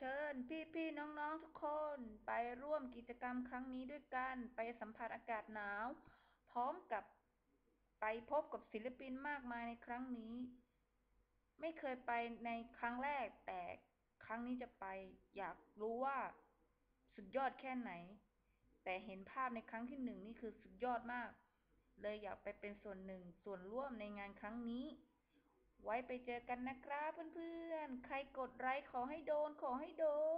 เชิญพี่ๆน้องๆทุกคนไปร่วมกิจกรรมครั้งนี้ด้วยกัน ไปสัมผัสอากาศหนาว พร้อมกับไปพบกับศิลปินมากมายในครั้งนี้ ไม่เคยไปในครั้งแรกแต่ครั้งนี้จะไป อยากรู้ว่าสุดยอดแค่ไหน แต่เห็นภาพในครั้งที่หนึ่งนี่คือสุดยอดมาก เลยอยากไปเป็นส่วนหนึ่งส่วนร่วมในงานครั้งนี้ ไว้ไปเจอกันนะครับเพื่อนๆ ใครกดไลค์ขอให้โดนขอให้โดน